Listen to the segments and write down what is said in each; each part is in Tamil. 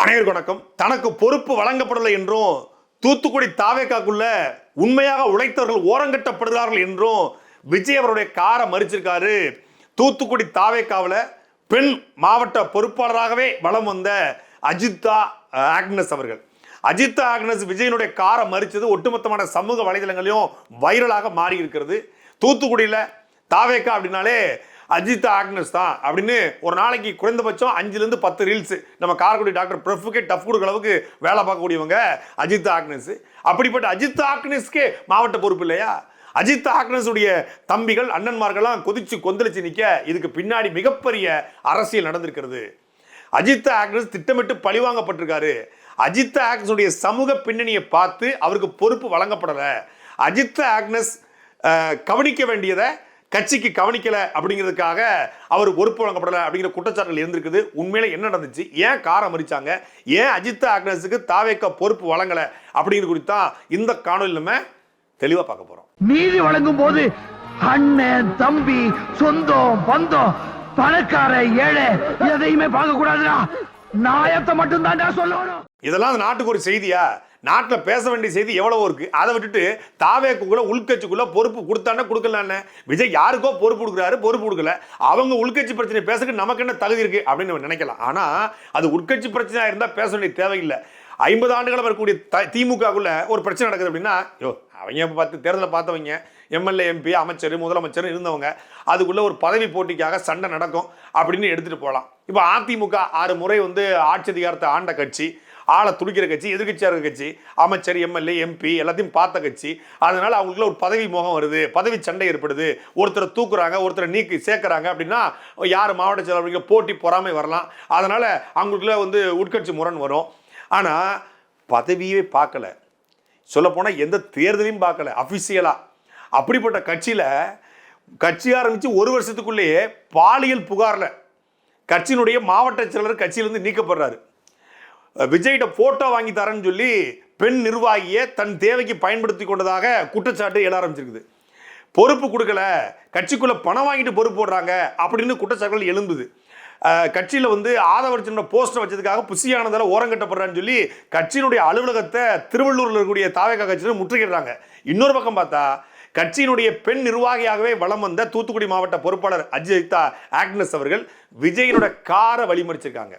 அனைவருக்கு வணக்கம். தனக்கு பொறுப்பு வழங்கப்படவில்லை என்றும் தூத்துக்குடி தாவேக்காக்குள்ள உண்மையாக உழைத்தவர்கள் ஓரங்கட்டப்படுகிறார்கள் என்றும் விஜய் அவருடைய காரை மறிச்சிருக்காரு. தூத்துக்குடி தாவேக்காவில் பெண் மாவட்ட பொறுப்பாளராகவே வலம் வந்த அஜித்தா ஆக்னஸ் அவர்கள். அஜித்தா ஆக்னஸ் விஜயனுடைய காரை மறிச்சது ஒட்டுமொத்தமான சமூக வலைதளங்களையும் வைரலாக மாறி இருக்கிறது தூத்துக்குடியில் தாவேக்கா அப்படின்னாலே அஜித் ஆக்னஸ் தான் அப்படின்னு ஒரு நாளைக்கு குறைந்தபட்சம் அஞ்சுலேருந்து பத்து ரீல்ஸ். நம்ம காரக்குடி டாக்டர் பிரஃபுக்கே டஃப் கொடுக்குற அளவுக்கு வேலை பார்க்கக்கூடியவங்க அஜித் ஆக்னஸ் அப்படிப்பட்ட அஜித் ஆக்னஸ்க்கே மாவட்ட பொறுப்பு இல்லையா? அஜித் ஆக்னஸுடைய தம்பிகள் அண்ணன்மார்கள்லாம் கொதிச்சு கொந்தளிச்சு நிற்க இதுக்கு பின்னாடி மிகப்பெரிய அரசியல் நடந்திருக்கிறது. அஜித் ஆக்னஸ் திட்டமிட்டு பழிவாங்கப்பட்டிருக்காரு. அஜித் ஆக்னஸுடைய சமூக பின்னணியை பார்த்து அவருக்கு பொறுப்பு வழங்கப்படலை. அஜித் ஆக்னஸ் கவனிக்க வேண்டியதை கட்சிக்கு கவனிக்கல அப்படிங்கிறதுக்காக அவர் பொறுப்பு வழங்கப்படலை அப்படிங்கிற குற்றச்சாட்டுகள் இருந்திருக்குது உண்மையில என்ன நடந்துச்சு? ஏன் காரை மறிச்சாங்க ஏன் அஜித் ஆக்னஸுக்கு தாவேக்க பொறுப்பு வழங்கலை அப்படிங்கிறது குறித்து தான் இந்த காணொலி நம்ம தெளிவாக பார்க்க போகிறோம் நீதி வழங்கும் போது அண்ணன் தம்பி சொந்தம் பந்தம் பணக்கார ஏழை எதையுமே பார்க்க கூடாதுடா நாயத்தை மட்டும் தான்டா சொல்லணும். இதெல்லாம் அந்த நாட்டுக்கு ஒரு செய்தியா? நாட்டில் பேச வேண்டிய செய்தி எவ்வளவோ இருக்கு. அதை விட்டுட்டு தாவேக்குள்ள உள்கட்சிக்குள்ள பொறுப்பு கொடுத்தானே கொடுக்கலான்னு விஜய் யாருக்கோ பொறுப்பு கொடுக்குறாரு பொறுப்பு கொடுக்கல. அவங்க உள்கட்சி பிரச்சனை பேசுறதுக்கு நமக்கு என்ன தகுதி இருக்கு அப்படின்னு நம்ம நினைக்கலாம். ஆனா அது உட்கட்சி பிரச்சனையா இருந்தா பேச வேண்டிய தேவையில்லை. ஐம்பது ஆண்டுகள் வரக்கூடிய த திமுகக்குள்ளே ஒரு பிரச்சனை நடக்குது அப்படின்னா யோ அவங்க பார்த்து தேர்தலை பார்த்தவங்க எம்எல்ஏ எம்பி அமைச்சர் முதலமைச்சர் இருந்தவங்க அதுக்குள்ள ஒரு பதவி போட்டிக்காக சண்டை நடக்கும் அப்படின்னு எடுத்துட்டு போகலாம். இப்போ அதிமுக ஆறு முறை வந்து ஆட்சி அதிகாரத்தை ஆண்ட கட்சி. ஆளை துடிக்கிற கட்சி எதிர்கட்சியாக இருக்கிற கட்சி அமைச்சர் எம்எல்ஏ எம்பி எல்லாத்தையும் பார்த்த கட்சி அதனால அவங்களுக்குள்ள ஒரு பதவி மோகம் வருது பதவி சண்டை ஏற்படுது ஒருத்தரை தூக்குறாங்க ஒருத்தரை நீக்கி சேர்க்குறாங்க அப்படின்னா யார் மாவட்ட செயலாளர்கள் போட்டி பொறாமை வரலாம். அதனால் அவங்களுக்குள்ள வந்து உட்கட்சி முரண் வரும். ஆனால் பதவியே பார்க்கல. சொல்லப்போனால் எந்த தேர்தலையும் பார்க்கல அஃபிஷியலாக அப்படிப்பட்ட கட்சியில் கட்சி ஆரம்பித்து ஒரு வருஷத்துக்குள்ளேயே பாலியல் புகாரில் கட்சியினுடைய மாவட்ட செயலர் கட்சியிலேருந்து நீக்கப்படுறாரு. விஜய்கிட்ட போட்டோ வாங்கி தரேன்னு சொல்லி பெண் நிர்வாகியை தன் தேவைக்கு பயன்படுத்தி கொண்டதாக குற்றச்சாட்டு எழ ஆரம்பிச்சிருக்குது. பொறுப்பு கொடுக்கல கட்சிக்குள்ளே பணம் வாங்கிட்டு பொறுப்பு போடுறாங்க அப்படின்னு குற்றச்சாட்டுகள் எழும்புது. கட்சியில் வந்து ஆதவர்ச்சனோட போஸ்டர் வச்சதுக்காக புசியானதால் ஓரங்கட்டப்படுறான்னு சொல்லி கட்சியினுடைய அலுவலகத்தை திருவள்ளூரில் இருக்கக்கூடிய தாவேக்கா கட்சியினர் முற்றுகிடுறாங்க இன்னொரு பக்கம் பார்த்தா கட்சியினுடைய பெண் நிர்வாகியாகவே வலம் வந்த தூத்துக்குடி மாவட்ட பொறுப்பாளர் அஜிதா ஆக்னஸ் அவர்கள் விஜயனோட காரை வழிமறிச்சிருக்காங்க.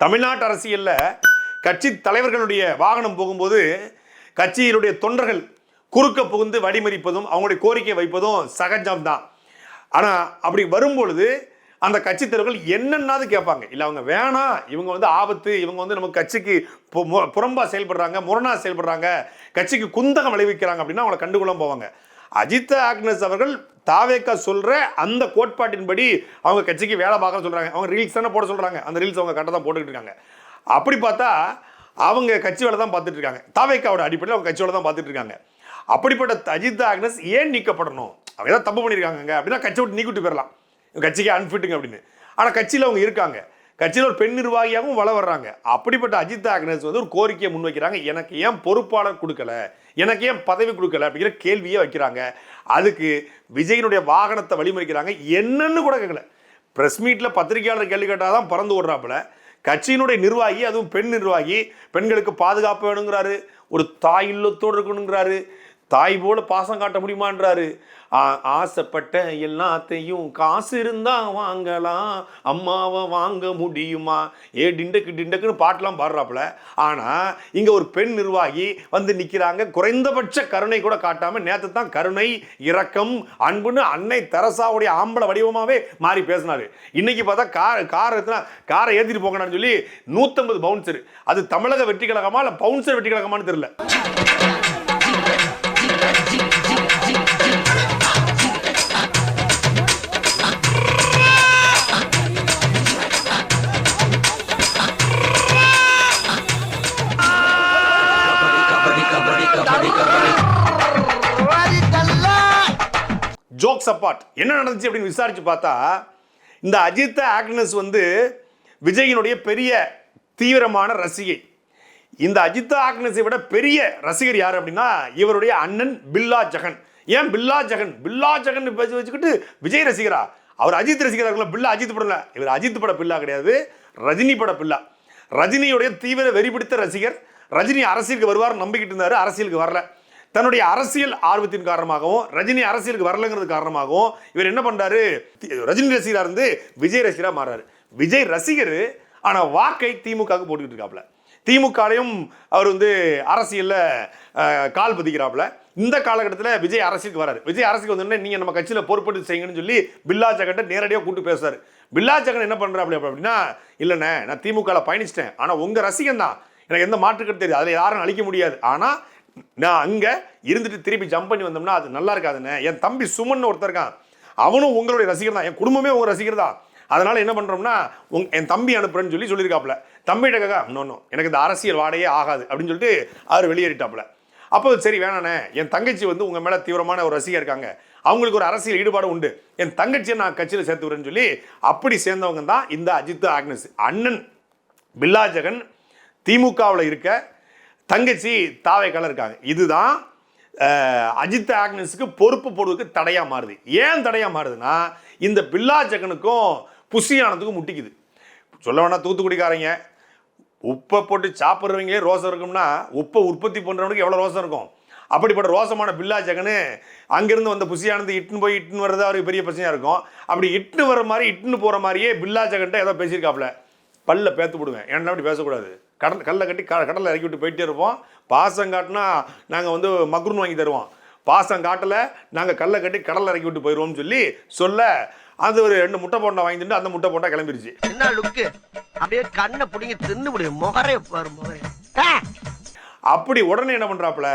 தமிழ்நாட்டு அரசியலில் கட்சி தலைவர்களுடைய வாகனம் போகும்போது கட்சியினுடைய தொண்டர்கள் குறுக்க புகுந்து வழிமறிப்பதும் அவங்களுடைய கோரிக்கை வைப்பதும் சகஜம்தான் ஆனால் அப்படி வரும்பொழுது அந்த கட்சி தலைவர்கள் என்னென்னாவது கேட்பாங்க. இல்லை அவங்க வேணாம் இவங்க வந்து ஆபத்து இவங்க வந்து நம்ம கட்சிக்கு பு- புறம்பா செயல்படுறாங்க முரணா செயல்படுறாங்க கட்சிக்கு குந்தகம் விளைவிக்கிறாங்க அப்படின்னா அவங்கள கண்டுகொள்ள போவாங்க. அஜித் ஆக்னஸ் அவர்கள் தாவேக்கா சொல்கிற அந்த கோட்பாட்டின்படி அவங்க கட்சிக்கு வேலை பார்க்க சொல்கிறாங்க அவங்க ரீல்ஸ் தானே போட சொல்கிறாங்க அந்த ரீல்ஸ் அவங்க கரெக்டாக தான் போட்டுக்கிட்டு இருக்காங்க. அப்படி பார்த்தா அவங்க கட்சி வேலை தான் பார்த்துட்டு இருக்காங்க. தாவேக்காவோட அடிப்படையில் அவங்க கட்சி வேலை தான் பார்த்துட்டு இருக்காங்க. அப்படிப்பட்ட அஜித் ஆக்னஸ் ஏன் நீக்கப்படணும்? அவங்க ஏதாவது தப்பு பண்ணியிருக்காங்க அப்படின்னா கட்சி விட்டு நீக்கிட்டு போயிடலாம் கட்சிக்கு அன்ஃபிட்டுங்க அப்படின்னு. ஆனால் கட்சியில் அவங்க இருக்காங்க. கட்சியில் ஒரு பெண் நிர்வாகியாகவும் வள வர்றாங்க. அப்படிப்பட்ட அஜித் ஆக்னஸ் வந்து ஒரு கோரிக்கையை முன்வைக்கிறாங்க. எனக்கு ஏன் பொறுப்பாளர் கொடுக்கல? எனக்கு ஏன் பதவி கொடுக்கல? அப்படிங்கிற கேள்வியே வைக்கிறாங்க. அதுக்கு விஜயனுடைய வாகனத்தை வழிமறிக்கிறாங்க. என்னன்னு கூட கேட்கல ப்ரெஸ் மீட்டில் பத்திரிகையாளர் கேள்வி கேட்டால் தான் பறந்து ஓடுறாப்புல. கட்சியினுடைய நிர்வாகி அதுவும் பெண் நிர்வாகி பெண்களுக்கு பாதுகாப்பு வேணுங்கிறாரு. ஒரு தாய் இல்லத்தோடு இருக்கணுங்கிறாரு. தாய் போல பாசம் காட்ட முடியுமான்றாரு. ஆ- ஆசைப்பட்ட எல்லாத்தையும் காசு இருந்தால் வாங்கலாம் அம்மாவை வாங்க முடியுமா? ஏ டிண்டக்கு டிண்டக்குன்னு பாட்டெலாம் பாடுறாப்புல. ஆனால் இங்கே ஒரு பெண் நிர்வாகி வந்து நிற்கிறாங்க குறைந்தபட்ச கருணை கூட காட்டாமல் நேற்று தான் கருணை இரக்கம் அன்புன்னு அன்னை தெரசாவுடைய ஆம்பளை வடிவமாகவே மாறி பேசினார். இன்றைக்கி பார்த்தா கார் கார் எத்தனை காரை ஏற்றிட்டு போங்கன்னு சொல்லி நூற்றம்பது பவுன்சர் அது தமிழக வெற்றி கழகமா இல்லை பவுன்சர் வெற்றி கழகமான்னு தெரியல. ஜோக்ஸ் அப்பார்ட் என்ன நடந்துச்சு அப்படின்னு விசாரித்து பார்த்தா இந்த அஜித் ஆக்னஸ் வந்து விஜயினுடைய பெரிய தீவிரமான ரசிகை. இந்த அஜித் ஆக்னஸை விட பெரிய ரசிகர் யார் அப்படின்னா இவருடைய அண்ணன் பில்லா ஜெகன். ஏன் பில்லா ஜெகன்? பில்லா ஜெகன் பேசி வச்சுக்கிட்டு விஜய் ரசிகரா? அவர் அஜித் ரசிகராக பில்லா அஜித் படம் இவர் அஜித் பட பில்லா கிடையாது ரஜினி பட பில்லா. ரஜினியுடைய தீவிர வெறிபிடித்த ரசிகர் ரஜினி அரசியலுக்கு வருவார் நம்பிக்கிட்டு இருந்தார் அரசியலுக்கு வரல. தன்னுடைய அரசியல் ஆர்வத்தின் காரணமாகவும் ரஜினி அரசியலுக்கு வரலங்கிறது காரணமாகவும் இவர் என்ன பண்ணுறாரு ரஜினி ரசிகராக இருந்து விஜய் ரசிகராக மாறாரு விஜய் ரசிகர் ஆனால் வாக்கை திமுகவுக்கு போட்டுக்கிட்டு இருக்காப்ல திமுகலையும் அவர் வந்து அரசியலில் கால் பதிக்கிறாப்ல இந்த காலகட்டத்தில் விஜய் அரசியலுக்கு வராரு. விஜய் அரசுக்கு வந்தோடனே நீங்கள் நம்ம கட்சியில் பொறுப்பெடுத்து செய்யுங்கன்னு சொல்லி பில்லா ஜெகன்ட்ட நேரடியாக கூட்டு பேசுறாரு. பில்லா ஜெகன் என்ன பண்றாப்ல அப்படின்னா இல்லைண்ணே நான் திமுகவில் பயணிச்சிட்டேன். ஆனால் உங்கள் ரசிகன் தான் எனக்கு எந்த மாற்றுக்கிறது தெரியாது. அதில் யாரும் அழிக்க முடியாது. ஆனால் நான் அங்கே இருந்துட்டு திருப்பி ஜம்ப் பண்ணி வந்தோம்னா அது நல்லா இருக்காதுண்ணே என் தம்பி சுமன் ஒருத்தர் இருக்கான். அவனும் உங்களுடைய ரசிகர் தான். என் குடும்பமே உங்க ரசிகர் தான். அதனால் என்ன பண்ணுறோம்னா உங் என் தம்பி அனுப்புறேன்னு சொல்லி சொல்லியிருக்காப்புல. தம்பிகிட்ட கேட்க இன்னொன்னும் எனக்கு இந்த அரசியல் வாடையே ஆகாது. அப்படின்னு சொல்லிட்டு அவர் வெளியேறிட்டாப்புல. அப்போ சரி வேணாண்ணே. என் தங்கச்சி வந்து உங்கள் மேலே தீவிரமான ஒரு ரசிகர் இருக்காங்க. அவங்களுக்கு ஒரு அரசியல் ஈடுபாடு உண்டு. என் தங்கச்சியை நான் கட்சியில் சேர்த்து விடுறேன்னு சொல்லி அப்படி சேர்ந்தவங்க தான் இந்த அஜித் ஆக்னஸ் அண்ணன் பில்லாஜகன் திமுகவில் இருக்க தங்கச்சி தாவைக்கால இருக்காங்க. இதுதான் அஜித் ஆக்னஸுக்கு பொறுப்பு போடுவதுக்கு தடையாக மாறுது. ஏன் தடையாக மாறுதுன்னா இந்த பில்லா ஜெகனுக்கும் புஷியானதுக்கும் முட்டிக்குது. சொல்ல வேணா தூத்துக்குடிக்காரங்க உப்பை போட்டு சாப்பிட்றவங்களே ரோசம் இருக்கும்னா உப்பை உற்பத்தி பண்ணுறவனுக்கு எவ்வளோ ரோசம் இருக்கும்? அப்படிப்பட்ட ரோசமான பில்லா ஜெகனு அங்கேருந்து வந்த புசியானது இட்டுன்னு போய் இட்டுன்னு வர்றது அவருக்கு பெரிய பிரச்சனையாக இருக்கும். அப்படி இட்டுன்னு வர மாதிரி இட்டுன்னு போகிற மாதிரியே பில்லா ஜெகன்ட்ட ஏதோ பேசியிருக்காப்புல. பல்ல பேத்து விடுவேன் ஏன்னா அப்படி பேசக்கூடாது. கடல் கல்லை கட்டி க கடலில் இறக்கி விட்டு போயிட்டே இருப்போம். பாசம் காட்டினா நாங்கள் வந்து மக்ரூன் வாங்கி தருவோம். பாசம் காட்டல நாங்கள் கல்லை கட்டி கடலில் இறக்கி விட்டு போயிடுவோம்னு சொல்லி சொல்ல அது ஒரு ரெண்டு முட்டை போண்டா வாங்கி திண்டு அந்த முட்டை போண்டா கிளம்பிருச்சு. என்ன லுக்கு அப்படியே கண்ணை புடிங்க தின்னு முடியும் முகரே பாரு முகரே. அப்படி உடனே என்ன பண்றாப்புல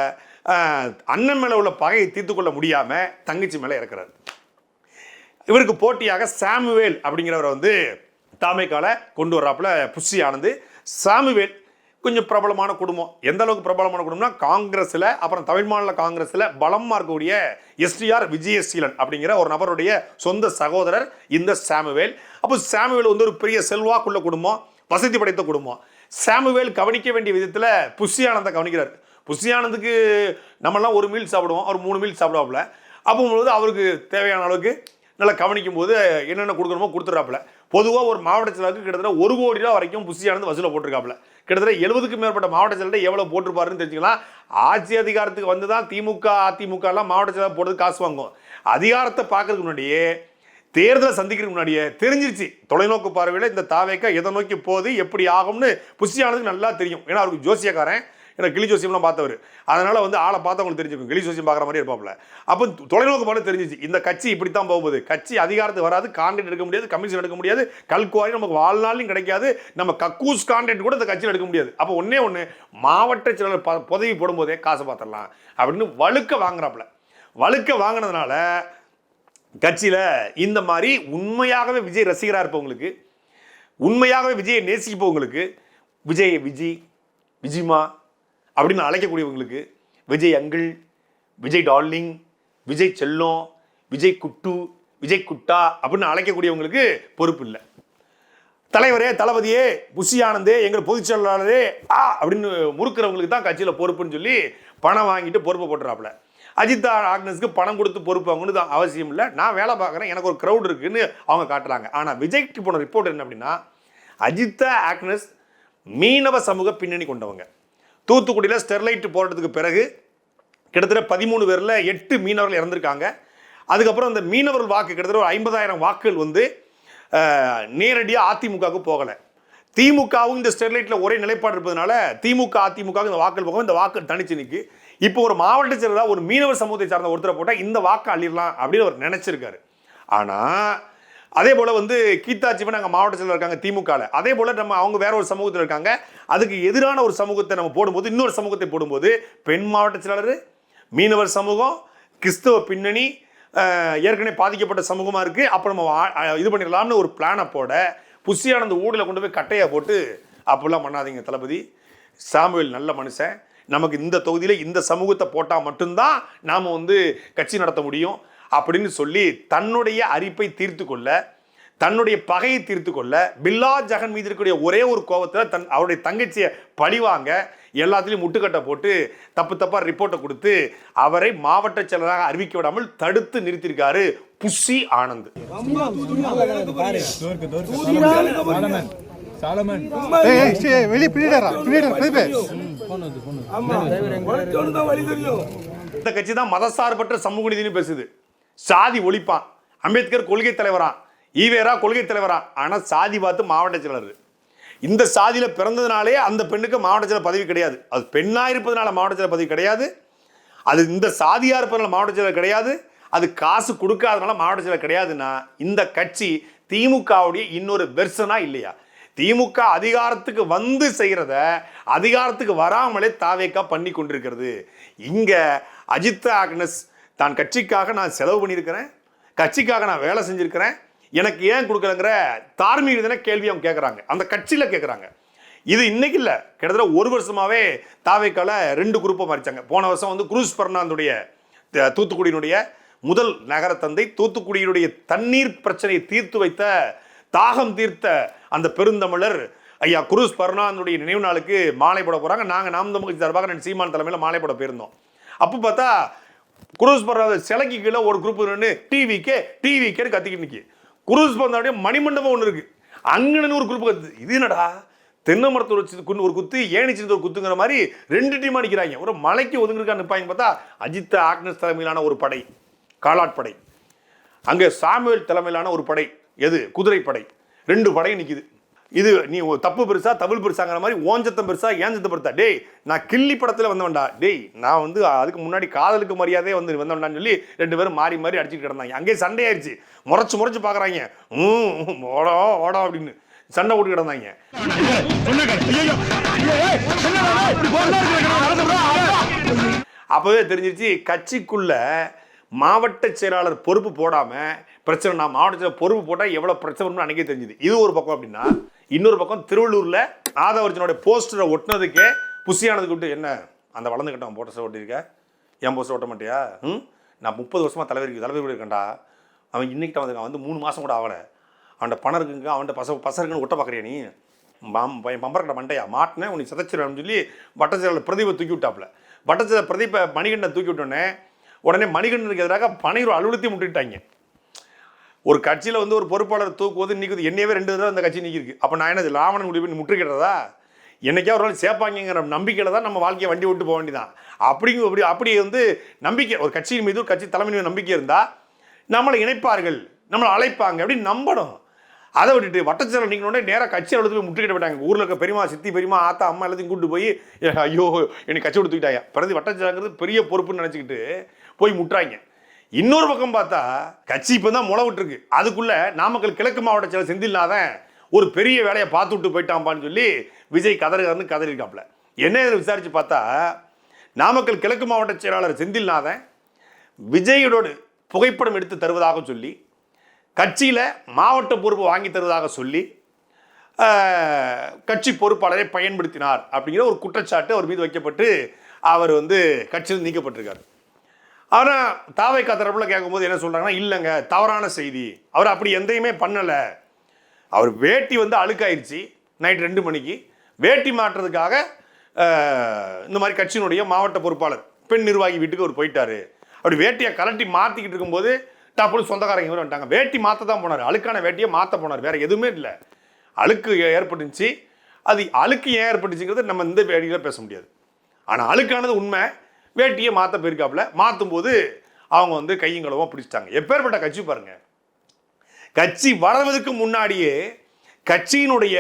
அஹ், அண்ணன் மேல உள்ள பகையை தீர்த்து கொள்ள முடியாம தங்கச்சி மேல இறக்குறாரு. இவருக்கு போட்டியாக சாமுவேல் அப்படிங்கிறவரை வந்து தாமைக்கால கொண்டு வர்றாப்புல புஷி ஆனந்து சாமுவேல் கொஞ்சம் பிரபலமான குடும்பம். எந்த அளவுக்கு பிரபலமான குடும்பம்னா காங்கிரஸில் அப்புறம் தமிழ் மாநில காங்கிரஸில் பலமாக இருக்கக்கூடிய எஸ்டிஆர் விஜயசீலன் அப்படிங்கிற ஒரு நபருடைய சொந்த சகோதரர் இந்த சாமுவேல். அப்போ சாமுவேல் வந்து ஒரு பெரிய செல்வாக்குள்ள குடும்பம் வசதி படைத்த குடும்பம். சாமுவேல் கவனிக்க வேண்டிய விதத்தில் புஷி கவனிக்கிறார். புஷியானந்துக்கு நம்மளாம் ஒரு மீல் சாப்பிடுவோம் அவர் மூணு மீல் சாப்பிடுவாப்புல. அப்போது அவருக்கு தேவையான அளவுக்கு நல்லா கவனிக்கும் போது என்னென்ன கொடுக்கணுமோ கொடுத்துட்றாப்புல. பொதுவாக ஒரு மாவட்ட செயலருக்கு கிட்டத்தட்ட ஒரு கோடி ரூபா வரைக்கும் புஷியானது வசூலில் போட்டிருக்காப்புல. கிட்டத்தட்ட எழுபதுக்கும் மேற்பட்ட மாவட்ட செயலர் எவ்வளோ போட்டிருப்பாருன்னு தெரிஞ்சுக்கலாம். ஆட்சி அதிகாரத்துக்கு வந்து தான் திமுக அதிமுக எல்லாம் மாவட்ட செயலர் போடுறது காசு வாங்கும் அதிகாரத்தை பார்க்கறதுக்கு முன்னாடியே தேர்தலை சந்திக்கிறதுக்கு முன்னாடியே தெரிஞ்சிருச்சு. தொலைநோக்கு பார்வையில் இந்த தாவேக்கா எதை நோக்கி போகுது எப்படி ஆகும்னு புஷியானதுக்கு நல்லா தெரியும். ஏன்னா அவருக்கு ஜோசியக்காரன். ஏன்னா கிளி ஜோசியம்லாம் பார்த்தவர். அதனால் வந்து ஆளை பார்த்தவங்களுக்கு தெரிஞ்சுக்கும் கிளி ஜோசியம் பார்க்குற மாதிரி இருப்பாப்ல அப்போ தொலைநோக்கு பார்த்து தெரிஞ்சிச்சு. இந்த கட்சி இப்படி தான் போகுது கட்சி அதிகாரத்துக்கு வராது கான்டென்ட் எடுக்க முடியாது கமிஷன் எடுக்க முடியாது. கல்குவாரி நமக்கு வாழ்நாளையும் கிடைக்காது. நம்ம கக்கூஸ் கான்டென்ட் கூட இந்த கட்சியில் எடுக்க முடியாது. அப்போ ஒன்றே ஒன்று மாவட்ட செயலாளர் ப- போடும்போதே காசை பார்த்துடலாம் அப்படின்னு வழுக்க வாங்குறாப்புல. வழுக்க வாங்கினதுனால கட்சியில் இந்த மாதிரி உண்மையாகவே விஜய் ரசிகராக இருப்பவங்களுக்கு உண்மையாகவே விஜயை நேசிப்பவங்களுக்கு விஜய் விஜய் விஜிமா அப்படின்னு அழைக்கக்கூடியவங்களுக்கு விஜய் அங்கிள் விஜய் டார்லிங் விஜய் செல்லம் விஜய் குட்டு விஜய் குட்டா அப்படின்னு அழைக்கக்கூடியவங்களுக்கு பொறுப்பு இல்லை. தலைவரே தளபதியே புஷி ஆனந்தே எங்கள் பொதுச் செயலாளரே ஆ அப்படின்னு முறுக்கிறவங்களுக்கு தான் கட்சியில் பொறுப்புன்னு சொல்லி பணம் வாங்கிட்டு பொறுப்பை போட்டுறாப்புல. அஜித் ஆக்னஸ்க்கு பணம் கொடுத்து பொறுப்பு அவங்கன்னு தான் அவசியம் இல்லை. நான் வேலை பார்க்குறேன் எனக்கு ஒரு க்ரௌட் இருக்குன்னு அவங்க காட்டுறாங்க. ஆனால் விஜய்க்கு போன ரிப்போர்ட் என்ன அப்படின்னா அஜித்தா ஆக்னஸ் மீனவ சமூக பின்னணி கொண்டவங்க. தூத்துக்குடியில் ஸ்டெர்லைட் போராட்டத்துக்கு பிறகு கிட்டத்தட்ட பதிமூணு பேரில் எட்டு மீனவர்கள் இறந்திருக்காங்க. அதுக்கப்புறம் அந்த மீனவர்கள் வாக்கு கிட்டத்தட்ட ஒரு ஐம்பதாயிரம் வாக்குகள் வந்து நேரடியாக அதிமுகவுக்கு போகலை. திமுகவும் இந்த ஸ்டெர்லைட்டில் ஒரே நிலைப்பாடு இருப்பதனால திமுக அதிமுக இந்த வாக்கள் போகும் இந்த வாக்கு தனிச்சு நிற்கு இப்போ ஒரு மாவட்ட செயலராக ஒரு மீனவர் சமூகத்தை சார்ந்த ஒருத்தரை போட்டால் இந்த வாக்கு அள்ளிடலாம் அப்படின்னு அவர் நினச்சிருக்காரு. ஆனால் அதே போல் வந்து கீதா சிவன் அங்கே மாவட்ட செயலர் இருக்காங்க திமுகவில் அதே போல் நம்ம அவங்க வேற ஒரு சமூகத்தில் இருக்காங்க. அதுக்கு எதிரான ஒரு சமூகத்தை நம்ம போடும்போது இன்னொரு சமூகத்தை போடும்போது பெண் மாவட்ட செயலாளர் மீனவர் சமூகம் கிறிஸ்தவ பின்னணி ஏற்கனவே பாதிக்கப்பட்ட சமூகமாக இருக்குது அப்போ நம்ம இது பண்ணிடலாம்னு ஒரு பிளானை போட புஷியானந்த ஊடில் கொண்டு போய் கட்டையை போட்டு அப்படிலாம் பண்ணாதீங்க தளபதி. சாமுவேல் நல்ல மனுஷன். நமக்கு இந்த தொகுதியில் இந்த சமூகத்தை போட்டால் மட்டும்தான் நாம் வந்து கட்சி நடத்த முடியும். அப்படின்னு சொல்லி தன்னுடைய அரிப்பை தீர்த்து கொள்ள தன்னுடைய பகையை தீர்த்து கொள்ள பில்லா ஜெகன் மீது இருக்கக்கூடிய ஒரே ஒரு கோபத்தில் தன் அவருடைய தங்கச்சியை பழிவாங்க எல்லாத்துலேயும் முட்டுக்கட்டை போட்டு தப்பு தப்பாக ரிப்போர்ட்டை கொடுத்து அவரை மாவட்ட செயலராக அறிவிக்க விடாமல் தடுத்து நிறுத்தியிருக்காரு புஷி ஆனந்த். இந்த கட்சி தான் மதசார்பற்ற சமூக நீதினு பேசுது. சாதி ஒழிப்பான் அம்பேத்கர் கொள்கை தலைவரா? ஈவேரா கொள்கை தலைவரா? ஆனால் சாதி பார்த்து மாவட்ட செயலர். இந்த சாதியில் பிறந்ததுனாலே அந்த பெண்ணுக்கு மாவட்ட செயலர் பதவி கிடையாது. அது பெண்ணாக இருப்பதனால மாவட்ட செயலர் பதவி கிடையாது. அது இந்த சாதியாக இருப்பதனால மாவட்ட செயலர் கிடையாது. அது காசு கொடுக்காதனால மாவட்ட செயலர் கிடையாதுன்னா இந்த கட்சி திமுகவுடைய இன்னொரு வெர்சனா இல்லையா? திமுக அதிகாரத்துக்கு வந்து செய்கிறத அதிகாரத்துக்கு வராமலே தாவேக்கா பண்ணி கொண்டிருக்கிறது. இங்கே அஜித் ஆக்னஸ் தான் கட்சிக்காக நான் செலவு பண்ணியிருக்கிறேன் கட்சிக்காக நான் வேலை செஞ்சுருக்கிறேன் எனக்கு ஏன் கொடுக்குறேங்கிற தார்மீக கேள்வி அவங்க கேட்குறாங்க அந்த கட்சியில் கேட்குறாங்க இது இன்னைக்கு இல்லை. கிட்டத்தட்ட ஒரு வருஷமாகவே தாவைக்கால ரெண்டு குரூப்பை மாறிச்சாங்க. போன வருஷம் வந்து குரூஸ் பெர்னாந்துடைய த- தூத்துக்குடியினுடைய முதல் நகர தந்தை தூத்துக்குடியினுடைய தண்ணீர் பிரச்சனையை தீர்த்து வைத்த தாகம் தீர்த்த அந்த பெருந்தமிழர் ஐயா குரூஸ் பர்னாந்துடைய நினைவு நாளுக்கு மாலை போட போகிறாங்க நாங்கள் நாம் தமிழ் சார்பாக நான் சீமான் தலைமையில் மாலை போட போயிருந்தோம். அப்போ பார்த்தா குரூஸ் பர்னாத சிலைக்கு கீழே ஒரு குரூப் நின்று டிவிக்கே டிவிக்கேன்னு கத்திக்கிட்டு நிற்கி குரூஸ் பர்னாவுடைய மணிமண்டபம் ஒன்று இருக்குது அங்கன்னு ஒரு குரூப் கத்து இது என்னடா? தென்னை மரத்தை வச்சு ஒரு குத்து ஏனிச்சிருந்த ஒரு குத்துங்கிற மாதிரி ரெண்டு டீம் அடிக்கிறாங்க. ஒரு மலைக்கு ஒதுங்கிருக்கா நிற்பாங்க பார்த்தா அஜித் ஆக்னஸ் தலைமையிலான ஒரு படை காலாட்படை அங்கே சாமுவேல் தலைமையிலான ஒரு படை. எது? குதிரைப்படை. ரெண்டு படை நிற்கிது இது நீ தப்பு பெருசா தமிழ் பெருசாங்கிற மாதிரி ஓஞ்சத்தம் பெருசா ஏஞ்சத்தம் பெருசா? டேய் நான் கிள்ளி படத்தில் வந்தவன்டா. டேய் நான் வந்து அதுக்கு முன்னாடி காதலுக்கு மரியாதையே வந்து வந்தவன்டான்னு சொல்லி ரெண்டு பேரும் மாறி மாறி அடிச்சுட்டு கிடந்தாங்க. அங்கேயே சண்டையாயிருச்சு. முறைச்சு முறைச்சு பார்க்குறாங்க ம் ஓடா ஓடா அப்படின்னு சண்டை போட்டு கிடந்தாங்க. அப்போவே தெரிஞ்சிருச்சு கட்சிக்குள்ள மாவட்ட செயலாளர் பொறுப்பு போடாமல் பிரச்சனை நான் மாவட்ட செயலாளர் பொறுப்பு போட்டால் எவ்வளோ பிரச்சனைன்னு அன்றைக்கே அன்னைக்கே தெரிஞ்சுது. இது ஒரு பக்கம் அப்படின்னா இன்னொரு பக்கம் திருவள்ளூரில் ஆதவர்ஜனோட போஸ்டரை ஒட்டினதுக்கே புசியானது விட்டு என்ன அந்த வளர்ந்து கட்டம் போஸ்டர் ஒட்டியிருக்க? என் போஸ்டர் ஒட்ட மாட்டியா? ம்? நான் முப்பது வருஷமாக தலைவர் தலைவர் இருக்கேன்டா. அவன் இன்னைக்கு தான் வந்து வந்து மூணு மாதம் கூட ஆகலை. அவன்கிட்ட பணம் இருக்குங்க அவன்கிட்ட பச பச இருக்குன்னு ஒட்ட பார்க்குறியா நீ? பம் பையன் பம்பரக்கட்ட மண்டையா? மாட்டினேன் உனக்கு சதைச்சிருவேன் சொல்லி வட்டச்செயலாளர் பிரதீபை தூக்கி விட்டாப்புல. வட்டச்செயலர் பிரதீபை மணிகண்டனை தூக்கி விட்டோன்னே உடனே மணிகண்டனுக்கு எதிராக பனையூர் அலுவலத்தையும் முட்டிட்டாங்க. ஒரு கட்சியில் வந்து ஒரு பொறுப்பாளர் தூக்குவது நிற்குது என்னையவே ரெண்டு தடவை அந்த கட்சி நிற்கிருக்கு அப்போ நான் என்னது லாவணன் முடிவு பண்ணி முற்றுகிறதா ஒரு நாள் சேர்ப்பாங்கிற நம்பிக்கையில் தான் நம்ம வாழ்க்கையை வண்டி விட்டு போக வேண்டியதான் அப்படிங்க அப்படி அப்படி வந்து நம்பிக்கை ஒரு கட்சியின் மீது ஒரு கட்சி தலைமை மீது நம்பிக்கை இருந்தால் நம்மளை இணைப்பார்கள் நம்மளை அழைப்பாங்க அப்படின்னு நம்பணும். அதை விட்டுட்டு வட்டச்சேரல் நீங்களோட நேராக கட்சி அழுத்து போய் முட்டுக்கிட்டு போயிட்டாங்க ஊரில் இருக்க பெரியமா சித்தி பெரியமா ஆத்தா அம்மா எல்லாத்தையும் கூட்டு போய் ஐயோ என்னை கட்சி கொடுத்துக்கிட்டாங்க பிறகு வட்டச்சேரங்கிறது பெரிய பொறுப்புன்னு நினச்சிக்கிட்டு போய் முட்டுறாங்க. இன்னொரு பக்கம் பார்த்தா கட்சி இப்போ தான் முளை விட்டுருக்கு. அதுக்குள்ள நாமக்கல் கிழக்கு மாவட்ட செயலர் செந்தில்நாதன் ஒரு பெரிய வேலையை பார்த்து விட்டு போயிட்டான்பான்னு சொல்லி விஜய் கதறுகாரன்னு கதறிருக்காப்புல என்ன இதை விசாரித்து பார்த்தா நாமக்கல் கிழக்கு மாவட்ட செயலாளர் செந்தில்நாதன் விஜயோடு புகைப்படம் எடுத்து தருவதாக சொல்லி கட்சியில் மாவட்ட பொறுப்பு வாங்கி தருவதாக சொல்லி கட்சி பொறுப்பாளரை பயன்படுத்தினார் அப்படிங்கிற ஒரு குற்றச்சாட்டு அவர் மீது வைக்கப்பட்டு அவர் வந்து கட்சியில் நீக்கப்பட்டிருக்கார். ஆனால் தாவைக்கா தரப்புல கேட்கும்போது என்ன சொல்கிறாங்கன்னா இல்லைங்க தவறான செய்தி. அவர் அப்படி எந்தையுமே பண்ணலை. அவர் வேட்டி வந்து அழுக்காயிருச்சு நைட் ரெண்டு மணிக்கு. வேட்டி மாற்றுறதுக்காக இந்த மாதிரி கட்சியினுடைய மாவட்ட பொறுப்பாளர் பெண் நிர்வாகி வீட்டுக்கு அவர் போயிட்டார். அப்படி வேட்டியை கலட்டி மாற்றிக்கிட்டு இருக்கும்போது டப்புனு சொந்தக்காரங்க வந்துட்டாங்க. வேட்டி மாற்ற தான் போனார். அழுக்கான வேட்டியை மாற்ற போனார். வேறு எதுவுமே இல்லை. அழுக்கு ஏற்பட்டுச்சு. அது அழுக்கு ஏன் ஏற்பட்டுச்சுங்கிறது நம்ம இந்த வேடியில் பேச முடியாது. ஆனால் அழுக்கானது உண்மை. வேட்டியை மாற்ற போயிருக்காப்புல. மாற்றும் போது அவங்க வந்து கையங்களவும் பிடிச்சிட்டாங்க. எப்பேற்பட்ட கட்சி பாருங்கள் கட்சி வளர்வதற்கு முன்னாடியே கட்சியினுடைய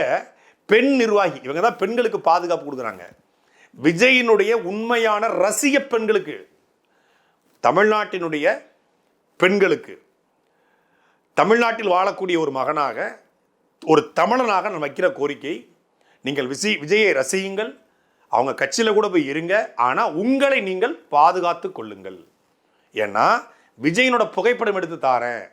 பெண் நிர்வாகி இவங்க தான் பெண்களுக்கு பாதுகாப்பு கொடுக்குறாங்க. விஜயினுடைய உண்மையான ரசிக பெண்களுக்கு தமிழ்நாட்டினுடைய பெண்களுக்கு தமிழ்நாட்டில் வாழக்கூடிய ஒரு மகனாக ஒரு தமிழனாக நான் வைக்கிற கோரிக்கை நீங்கள் விஜய் விஜயை ரசியுங்கள். அவங்க கட்சியில் கூட போய் இருங்க ஆனால் உங்களை நீங்கள் பாதுகாத்து கொள்ளுங்கள். ஏன்னா விஜயனோட புகைப்படம் எடுத்து தாரேன்.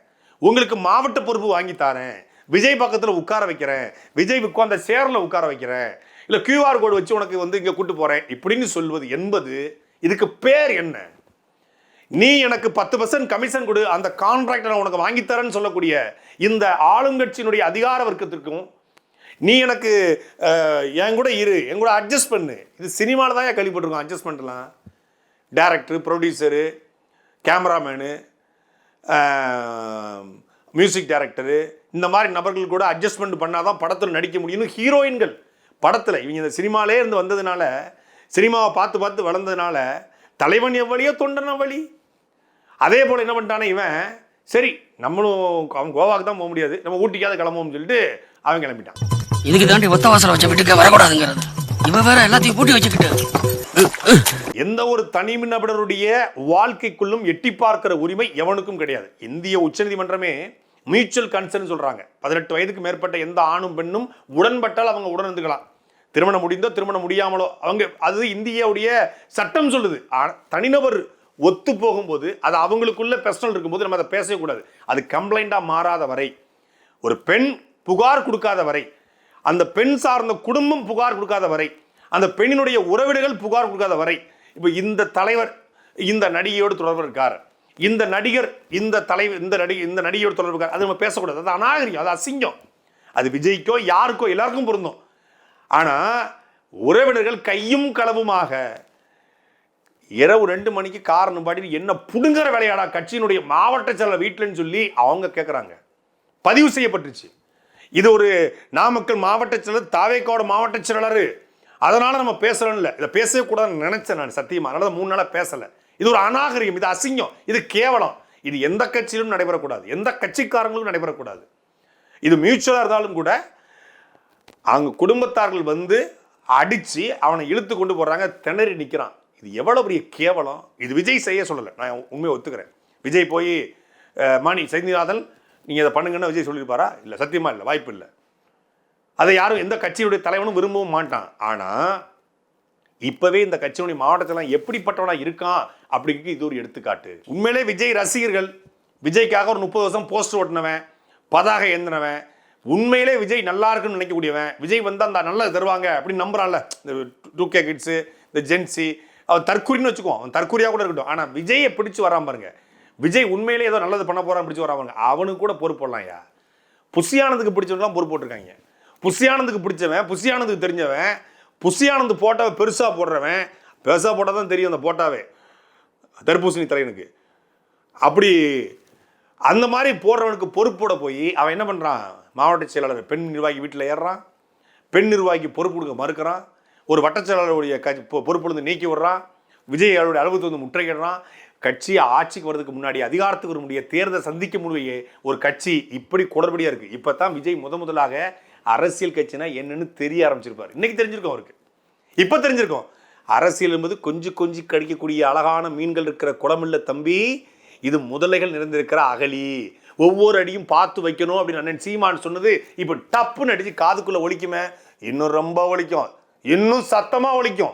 உங்களுக்கு மாவட்ட பொறுப்பு வாங்கி தாரேன். விஜய் பக்கத்தில் உட்கார வைக்கிறேன். விஜய் உட்கார்ந்த சேரில் உட்கார வைக்கிறேன். இல்லை கியூஆர் கோடு வச்சு உனக்கு வந்து இங்கே கூட்டு போகிறேன் இப்படின்னு சொல்வது என்பது இதுக்கு பேர் என்ன? நீ எனக்கு பத்து பர்சன்ட் கமிஷன் கொடு அந்த கான்ட்ராக்டை நான் உனக்கு வாங்கித்தரேன்னு சொல்லக்கூடிய இந்த ஆளுங்கட்சியினுடைய அதிகார வர்க்கத்திற்கும் நீ எனக்கு என் கூட இரு என் கூட அட்ஜஸ்ட் பண்ணு. இது சினிமாவில் தான் ஏன் கழிப்பட்டுருக்கோம் அட்ஜஸ்ட் பண்ணலாம் director producer cameraman music director இந்த மாதிரி நபர்கள் கூட அட்ஜஸ்ட்மெண்ட் பண்ணாதான் படத்தில் நடிக்க முடியும்னு ஹீரோயின்கள் படத்தில் இவங்க இந்த சினிமாலே இருந்து வந்ததுனால சினிமாவை பார்த்து பார்த்து வளர்ந்ததுனால தலைவன் எவ்வளியோ தொண்டன் வழி அதே போல் என்ன பண்ணிட்டானே இவன் சரி நம்மளும் அவன் கோவாக்கு தான் போக முடியாது. நம்ம ஊட்டிக்காவது கிளம்புவோம்னு சொல்லிட்டு அவன் கிளம்பிட்டான். இதுக்கு தாண்டி ஒத்த வாசல வச்ச வீட்டுக்கு வரக்கூடாதுங்கிறது. இவ வேற எல்லாத்தையும் பூட்டி வச்சுக்கிட்டு. எந்த ஒரு தனிநபருடைய வாழ்க்கைக்குள்ளும் எட்டி பார்க்கிற உரிமை எவனுக்கும் கிடையாது. இந்திய உச்சநீதிமன்றமே மியூச்சுவல் கன்சர்ன் சொல்றாங்க. பதினெட்டு வயதுக்கு மேற்பட்ட எந்த ஆணும் பெண்ணும் உடன்பட்டால் அவங்க உடன் இருந்துக்கலாம். திருமணம் முடிந்தோ திருமணம் முடியாமலோ அவங்க அது இந்தியாவுடைய சட்டம் சொல்லுது. ஆனா, தனிநபர் ஒத்து போகும்போது அது அவங்களுக்குள்ள பெர்சனல் இருக்கும்போது நம்ம அதை பேசவே கூடாது. அது கம்ப்ளைண்டாக மாறாத வரை ஒரு பெண் புகார் கொடுக்காத வரை அந்த பெண் சார்ந்த குடும்பம் புகார் கொடுக்காத வரை அந்த பெண்ணினுடைய உறவினர்கள் புகார் கொடுக்காத வரை இப்போ இந்த தலைவர் இந்த நடிகையோடு தொடர்பு இருக்கார். இந்த நடிகர் இந்த தலைவர் இந்த நடிகை இந்த நடிகையோடு தொடர்பு இருக்கார். அது நம்ம பேசக்கூடாது. அது அநாகரிகம் அது அசிங்கம். அது விஜய்க்கோ யாருக்கோ எல்லாருக்கும் பொருந்தும். ஆனால் உறவினர்கள் கையும் களவுமாக இரவு ரெண்டு மணிக்கு கார் நிப்பாட்டி என்ன புடுங்குற வேலையாடா கட்சியினுடைய மாவட்ட செயலர் வீட்டிலன்னு சொல்லி அவங்க கேட்குறாங்க பதிவு செய்யப்பட்டுருச்சு. இது ஒரு நாமக்கல் மாவட்ட செயலர் தாவேக்காவோட மாவட்ட செயலர். அதனால் நம்ம பேசலாம் இல்லை. இதை பேசவே கூடாதுன்னு நினைச்சேன் நான் சத்தியமா. அதனால் மூணு நாளாக பேசலை. இது ஒரு அநாகரிகம் இது அசிங்கம் இது கேவலம். இது எந்த கட்சியிலும் நடைபெறக்கூடாது. எந்த கட்சிக்காரங்களும் நடைபெறக்கூடாது. இது மியூச்சுவலாக இருந்தாலும் கூட அவங்க குடும்பத்தார்கள் வந்து அடிச்சு அவனை இழுத்து கொண்டு போறாங்க திணறி நிற்கிறான் இது எவ்வளோ பெரிய கேவலம். இது விஜய் செய்ய சொல்லலை. நான் உண்மையை ஒத்துக்கிறேன். விஜய் போய் மணி சைந்திநாதன் நீங்கள் இதை பண்ணுங்கன்னு விஜய் சொல்லியிருப்பாரா? இல்லை சத்தியமா இல்லை வாய்ப்பு இல்லை. அதை யாரும் எந்த கட்சியுடைய தலைவனும் விரும்பவும் மாட்டான். ஆனால் இப்போவே இந்த கட்சியினுடைய மாவட்டத்தில் எப்படிப்பட்டவனாக இருக்கான் அப்படிங்கிறது இது ஒரு எடுத்துக்காட்டு. உண்மையிலே விஜய் ரசிகர்கள் விஜய்க்காக ஒரு முப்பது வருஷம் போஸ்டர் ஓட்டினவன் பதாக ஏந்தினவன் உண்மையிலே விஜய் நல்லா இருக்குன்னு நினைக்கக்கூடியவன் விஜய் வந்து அந்த நல்லா தருவாங்க அப்படின்னு நம்புறான்ல இந்த டூ கே கிட்ஸு இந்த ஜென்சி அவன் தற்கூரின்னு வச்சுக்குவோம் அவன் தற்கூரியாக கூட இருக்கட்டும். ஆனால் விஜயை பிடிச்சி வராம பாருங்க விஜய் உண்மையிலே ஏதோ நல்லது பண்ண போறான் பிடிச்சி வராம அவனுக்கு கூட பொறுப்பு போடலாம்யா புஷியானந்துக்கு பிடிச்சவன்லாம் பொறுப்பு போட்டிருக்காங்க. புஷியானந்துக்கு பிடிச்சவன் புஷியானந்துக்கு தெரிஞ்சவன் புஷியானந்து போட்டாவை பெருசாக போடுறவன் பெருசாக போட்டால் தான் தெரியும் அந்த போட்டாவே. தர்பூசணி தலைவனுக்கு. அப்படி அந்த மாதிரி போடுறவனுக்கு பொறுப்போட போய் அவன் என்ன பண்ணுறான் மாவட்ட செயலாளர் பெண் நிர்வாகி வீட்டில் ஏறுறான். பெண் நிர்வாகி பொறுப்பு கொடுக்க மறுக்கிறான். ஒரு வட்டச் செயலாளருடைய க பொறுப்புலேருந்து நீக்கி விடுறான். விஜய் அவருடைய அலுவலகத்தை வந்து முற்றுகையிடுறான். கட்சி ஆட்சிக்கு வர்றதுக்கு முன்னாடி அதிகாரத்துக்கு வர தேர்தலை தேர்தல் சந்திக்க முடிய ஒரு கட்சி இப்படி குடற்படியாக இருக்குது இப்போ தான் விஜய் முத முதலாக அரசியல் கட்சினா என்னன்னு தெரிய ஆரம்பிச்சிருப்பார். இன்றைக்கி தெரிஞ்சிருக்கும் அவருக்கு. இப்போ தெரிஞ்சிருக்கோம். அரசியல் என்பது கொஞ்சி கொஞ்சி கடிக்கக்கூடிய அழகான மீன்கள் இருக்கிற குளமில்ல தம்பி. இது முதலைகள் நிறைந்திருக்கிற அகலி. ஒவ்வொரு அடியும் பார்த்து வைக்கணும் அப்படின்னு அண்ணன் சீமான் சொன்னது இப்போ டப்புன்னு அடித்து காதுக்குள்ளே ஒழிக்குமே இன்னும் ரொம்ப ஒழிக்கும் இன்னும் சத்தமாக ஒழிக்கும்